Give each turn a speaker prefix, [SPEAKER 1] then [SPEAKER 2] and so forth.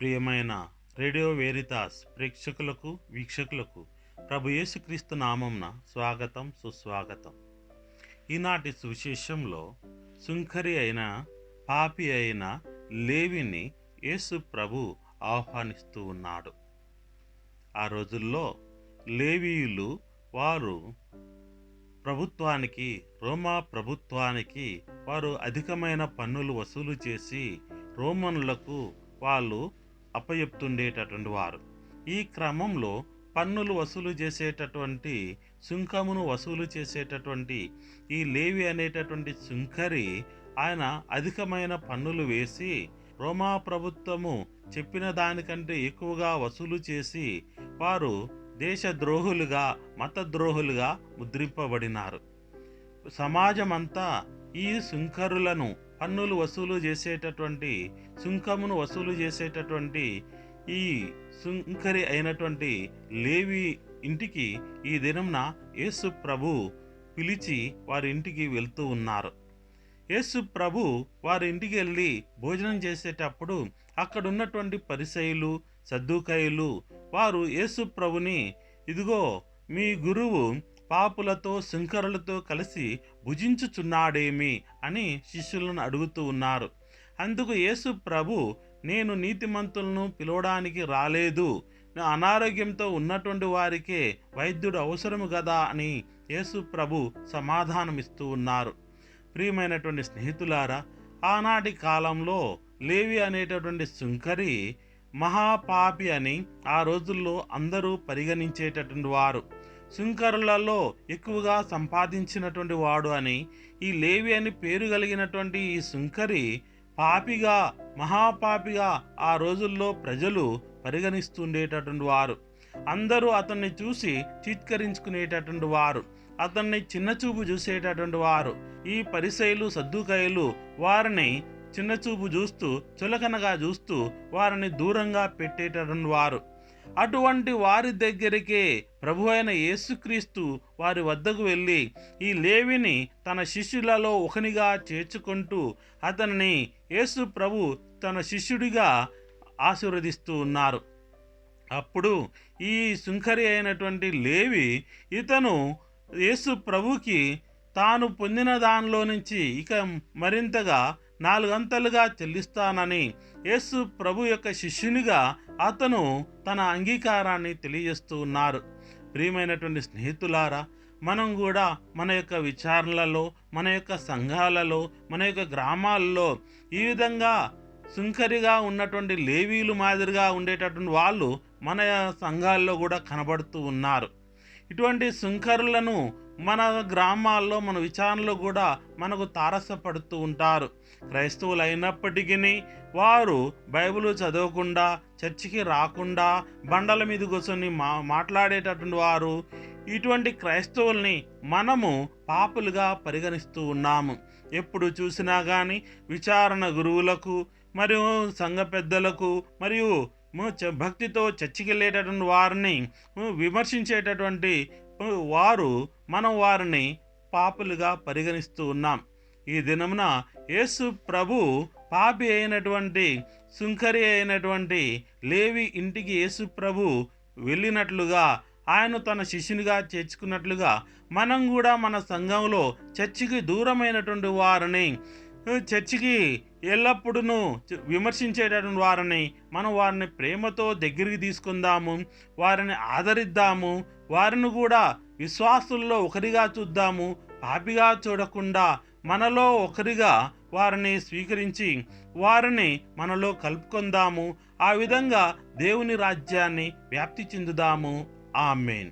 [SPEAKER 1] ప్రియమైన రేడియో వేరితాస్ ప్రేక్షకులకు వీక్షకులకు ప్రభు యేసుక్రీస్తు నామంన స్వాగతం సుస్వాగతం. ఈనాటి సువిశేషంలో సుంకరి అయిన పాపి అయిన లేవిని యేసు ప్రభు ఆహ్వానిస్తూ ఉన్నాడు. ఆ రోజుల్లో లేవీయులు వారు ప్రభుత్వానికి రోమా ప్రభుత్వానికి వారు అధికమైన పన్నులు వసూలు చేసి రోమన్లకు వాళ్ళు అప్పచెప్తుండేటటువంటి వారు. ఈ క్రమంలో పన్నులు వసూలు చేసేటటువంటి సుంకమును వసూలు చేసేటటువంటి ఈ లేవి అనేటటువంటి సుంకరి ఆయన అధికమైన పన్నులు వేసి రోమా ప్రభుత్వము చెప్పిన దానికంటే ఎక్కువగా వసూలు చేసి వారు దేశద్రోహులుగా మతద్రోహులుగా ముద్రింపబడినారు. సమాజమంతా ఈ సుంకరులను పన్నులు వసూలు చేసేటటువంటి సుంకమును వసూలు చేసేటటువంటి ఈ సుంకరి అయినటువంటి లేవి ఇంటికి ఈ దినంన యేసు ప్రభు పిలిచి వారి ఇంటికి వెళ్తూ ఉన్నారు. యేసు ప్రభు వారి ఇంటికి వెళ్ళి భోజనం చేసేటప్పుడు అక్కడ ఉన్నటువంటి పరిసయులు సద్దుకాయులు వారు యేసు ప్రభుని ఇదిగో మీ గురువు పాపులతో శంకరులతో కలిసి భుజించుచున్నాడేమి? అని శిష్యులను అడుగుతూ ఉన్నారు. అందుకు యేసు ప్రభు నేను నీతిమంతులను పిలవడానికి రాలేదు. అనారోగ్యంతో ఉన్నటువంటి వారికే వైద్యుడు అవసరము కదా అని యేసు ప్రభు సమాధానమిస్తూ ఉన్నారు. ప్రియమైనటువంటి స్నేహితులారా ఆనాటి కాలంలో లేవి అనేటటువంటి శుంకరి మహాపాపి అని ఆ రోజుల్లో అందరూ పరిగణించేటటువంటి వారు. సుంకరులలో ఎక్కువగా సంపాదించినటువంటి వాడు అని ఈ లేవి అని పేరు కలిగినటువంటి ఈ సుంకరి పాపిగా మహాపాపిగా ఆ రోజుల్లో ప్రజలు పరిగణిస్తుండేటటువంటి వారు. అందరూ అతన్ని చూసి చిత్కరించుకునేటటువంటి వారు. అతన్ని చిన్నచూపు చూసేటటువంటి వారు. ఈ పరిసైలు సద్దుకాయలు వారిని చిన్నచూపు చూస్తూ చులకనగా చూస్తూ వారిని దూరంగా పెట్టేటటువంటి వారు. అటువంటి వారి దగ్గరికే ప్రభు అయిన యేసుక్రీస్తు వారి వద్దకు వెళ్ళి ఈ లేవిని తన శిష్యులలో ఒకనిగా చేర్చుకుంటూ అతనిని యేసు ప్రభు తన శిష్యుడిగా ఆశీర్వదిస్తూ ఉన్నారు. అప్పుడు ఈ సుంకరి అయినటువంటి లేవి ఇతను యేసు ప్రభుకి తాను పొందిన దానిలో నుంచి ఇక మరింతగా నాలుగంతలుగా చెల్లిస్తానని యేసు ప్రభు యొక్క శిష్యునిగా అతను తన అంగీకారాన్ని తెలియజేస్తూ ఉన్నారు. ప్రియమైనటువంటి స్నేహితులారా మనం కూడా మన యొక్క విచారణలలో మన యొక్క సంఘాలలో మన యొక్క గ్రామాల్లో ఈ విధంగా సుంకరిగా ఉన్నటువంటి లేవీలు మాదిరిగా ఉండేటటువంటి వాళ్ళు మన సంఘాల్లో కూడా కనబడుతూ ఉన్నారు. ఇటువంటి సుంకరులను మన గ్రామాల్లో మన విచారణలో కూడా మనకు తారసపడుతూ ఉంటారు. క్రైస్తవులు అయినప్పటికీ వారు బైబిల్ చదవకుండా చర్చికి రాకుండా బండల మీద కూర్చొని మా మాట్లాడేటటువంటి వారు ఇటువంటి క్రైస్తవుల్ని మనము పాపులుగా పరిగణిస్తూ ఉన్నాము. ఎప్పుడు చూసినా కానీ విచారణ గురువులకు మరియు సంఘ పెద్దలకు మరియు భక్తితో చర్చికెళ్ళేటటువంటి వారిని విమర్శించేటటువంటి వారు మనం వారిని పాపులుగా పరిగణిస్తూ ఉన్నాం. ఈ దినమున యేసు ప్రభు పాపి అయినటువంటి సుంకరి అయినటువంటి లేవి ఇంటికి యేసు ప్రభు వెళ్ళినట్లుగా ఆయన తన శిష్యునిగా చేర్చుకున్నట్లుగా మనం కూడా మన సంఘంలో చర్చికి దూరమైనటువంటి వారిని చర్చికి ఎల్లప్పుడూ విమర్శించేటటువంటి వారిని మనం వారిని ప్రేమతో దగ్గరికి తీసుకుందాము వారిని ఆదరిద్దాము వారిని కూడా విశ్వాసుల్లో ఒకరిగా చూద్దాము పాపిగా చూడకుండా మనలో ఒకరిగా వారిని స్వీకరించి వారిని మనలో కలుపుకుందాము ఆ విధంగా దేవుని రాజ్యాన్ని వ్యాప్తి చెందుదాము. ఆమెన్.